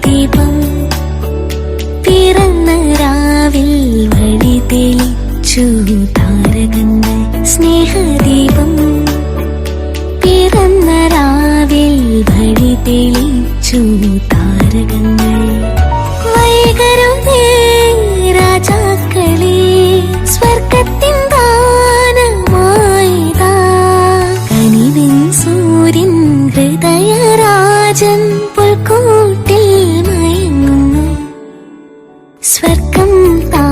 സ്നേഹദീപം പിറന്ന രാവിൽ വഴി തെളിച്ചു താരകങ്ങൾ സ്നേഹദീപം പിറന്ന രാവിൽ വഴി തെളിച്ചു സ്വർഗം താ